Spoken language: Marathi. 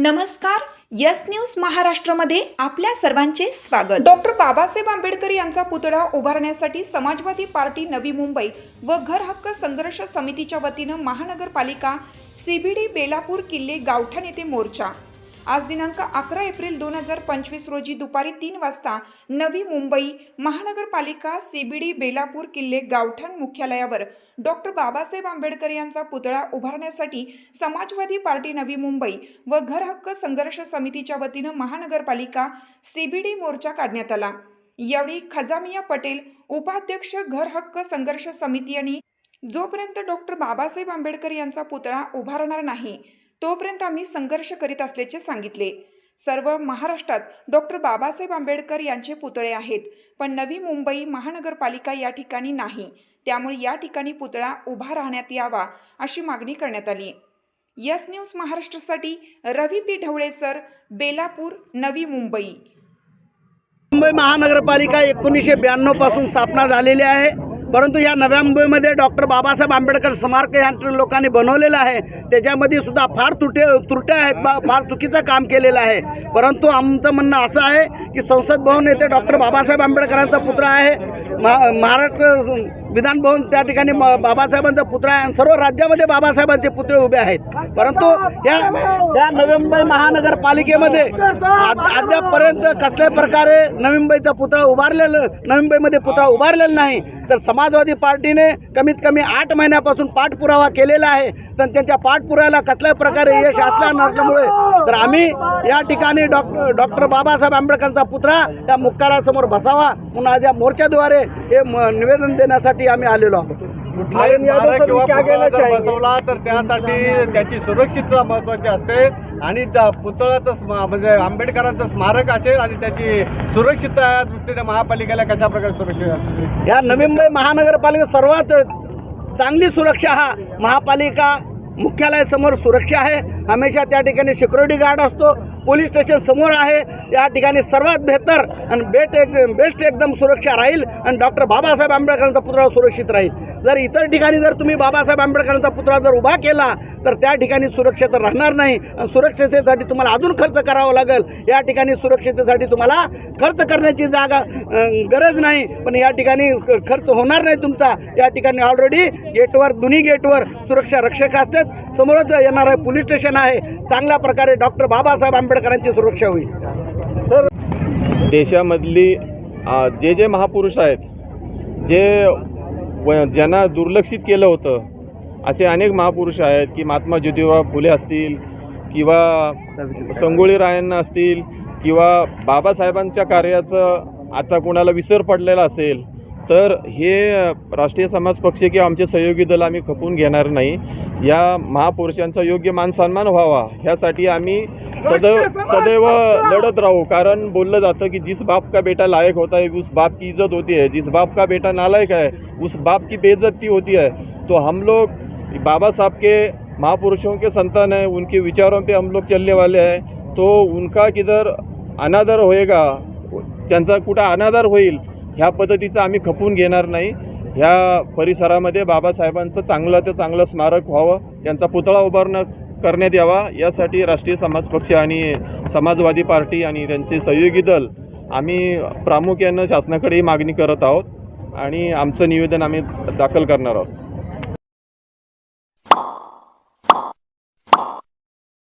नमस्कार यस न्यूज महाराष्ट्रामध्ये आपल्या सर्वांचे स्वागत. डॉक्टर बाबासाहेब आंबेडकर यांचा पुतळा उभारण्यासाठी समाजवादी पार्टी नवी मुंबई व घर हक्क संघर्ष समितीच्या वतीनं महानगरपालिका सीबीडी बेलापूर किल्ले गावठाण येथे मोर्चा. आज दिनांक अकरा एप्रिल दोन हजार पंचवीस रोजी दुपारी तीन वाजता नवी मुंबई महानगरपालिका सीबीडी बेलापूर किल्ले गावठाण मुख्यालयावर डॉक्टर बाबासाहेब आंबेडकर यांचा पुतळा उभारण्यासाठी समाजवादी पार्टी नवी मुंबई व घर हक्क संघर्ष समितीच्या वतीनं महानगरपालिका सीबीडी मोर्चा काढण्यात आला. यावेळी खजामिया पटेल उपाध्यक्ष घर हक्क संघर्ष समिती यांनी जोपर्यंत डॉक्टर बाबासाहेब आंबेडकर यांचा पुतळा उभारणार नाही तोपर्यंत आम्ही संघर्ष करीत असल्याचे सांगितले. सर्व महाराष्ट्रात डॉक्टर बाबासाहेब आंबेडकर यांचे पुतळे आहेत पण नवी मुंबई महानगरपालिका या ठिकाणी नाही. त्यामुळे या ठिकाणी पुतळा उभा राहण्यात यावा अशी मागणी करण्यात आली. यस न्यूज महाराष्ट्रासाठी रवी पी ढवळे सर बेलापूर नवी मुंबई. मुंबई महानगरपालिका एकोणीसशे ब्याण्णवपासून स्थापना झालेली आहे. परंतु या नव्या मुंबईमध्ये डॉक्टर बाबासाहेब आंबेडकर स्मारक या लोकांनी बनवलेलं आहे. त्याच्यामध्ये सुद्धा फार तुटे त्रुट्या आहेत बा फार चुकीचं काम केलेलं आहे. परंतु आमचं म्हणणं असं आहे की संसद भवन येथे डॉक्टर बाबासाहेब आंबेडकरांचा पुत्र आहे. महा महाराष्ट्र विधान भवन त्या ठिकाणी बाबासाहेबांचा पुतळा आहे आणि सर्व राज्यामध्ये बाबासाहेबांचे पुतळे उभे आहेत. परंतु या त्या नवी मुंबई महानगरपालिकेमध्ये आज- अद्यापपर्यंत प्रकारे नवी मुंबईचा पुतळा उभारलेलं नवी मुंबईमध्ये पुतळा उभारलेला नाही तर समाजवादी पार्टीने कमीत कमी आठ महिन्यापासून पाठपुरावा केलेला आहे. तर त्यांच्या पाठपुराव्याला कसल्या प्रकारे यश असल्या नसल्यामुळे तर आम्ही या ठिकाणी डॉक्टर डॉक्टर बाबासाहेब आंबेडकरांचा पुतळा त्या मुक्कारासमोर बसावा म्हणून आज या मोर्चाद्वारे हे निवेदन देण्यासाठी आम्ही आलेलो आहोत. बसवला तर त्यासाठी त्याची सुरक्षितता महत्वाची असते आणि स्म- म्हणजे आंबेडकरांचं स्मारक असेल आणि त्याची सुरक्षितता या दृष्टीने महापालिकेला कशा प्रकारे सुरक्षित असते या नवी मुंबई महानगरपालिका सर्वात चांगली सुरक्षा हा महापालिका मुख्यालयासमोर सुरक्षा आहे. हमेशा त्या ठिकाणी सिक्युरिटी गार्ड असतो. पोलीस स्टेशन समोर आहे. या ठिकाणी सर्वात बेहतर आणि बेट एक बेस्ट एकदम सुरक्षा राहील आणि डॉक्टर बाबासाहेब आंबेडकरांचा पुतळा सुरक्षित राहील. जर इतर ठिकाणी जर तुम्ही बाबासाहेब आंबेडकरांचा पुतळा जर उभा केला तर त्या ठिकाणी सुरक्षा तर राहणार नाही. आणि सुरक्षिततेसाठी तुम्हाला अजून खर्च करावा लागेल. या ठिकाणी सुरक्षिततेसाठी तुम्हाला खर्च करण्याची जागा गरज नाही. पण या ठिकाणी खर्च होणार नाही तुमचा. या ठिकाणी ऑलरेडी गेटवर दोन्ही गेटवर सुरक्षा रक्षक असतात. समोरच येणार आहे पोलीस स्टेशन आहे. चांगल्या प्रकारे डॉक्टर बाबासाहेब आंबेडकरांची सुरक्षा होईल. देशामधली जे जे महापुरुष आहेत जे व ज्यांना दुर्लक्षित केलं होतं असे अनेक महापुरुष आहेत की महात्मा ज्योतिबा फुले असतील किंवा संगोळी रायांना असतील किंवा बाबासाहेबांच्या कार्याचं आता कोणाला विसर पडलेला असेल तर हे राष्ट्रीय समाज पक्ष किंवा आमचे सहयोगी दल आम्ही खपून घेणार नाही. या महापुरुषांचा योग्य मानसन्मान व्हावा. ह्यासाठी आम्ही सदैव सदैव लढत राहू. कारण बोललं जातं की जिस बाप का बेटा लायक होता है उस बाप की इज्जत होती है. जिस बाप का बेटा नालायक है उस बाप की बेइज्जती होती है. तो हम लोग बाबा साहब के महापुरुषों के संतान हैं उनके विचारों पे हम लोग चलने वाले हैं. तो उनका किधर अनादर होएगा? त्यांचा कुठं अनादर होईल? ह्या पद्धतीचं आम्ही खपून घेणार नाही. ह्या परिसरामध्ये बाबासाहेबांचं चांगलं ते चांगलं स्मारक व्हावं त्यांचा पुतळा उभारणं करण्यात यावा यासाठी राष्ट्रीय समाज पक्ष आणि समाजवादी पार्टी आणि त्यांचे सहयोगी दल आम्ही प्रामुख्यानं शासनाकडेही मागणी करत आहोत आणि आमचं निवेदन आम्ही दाखल करणार आहोत.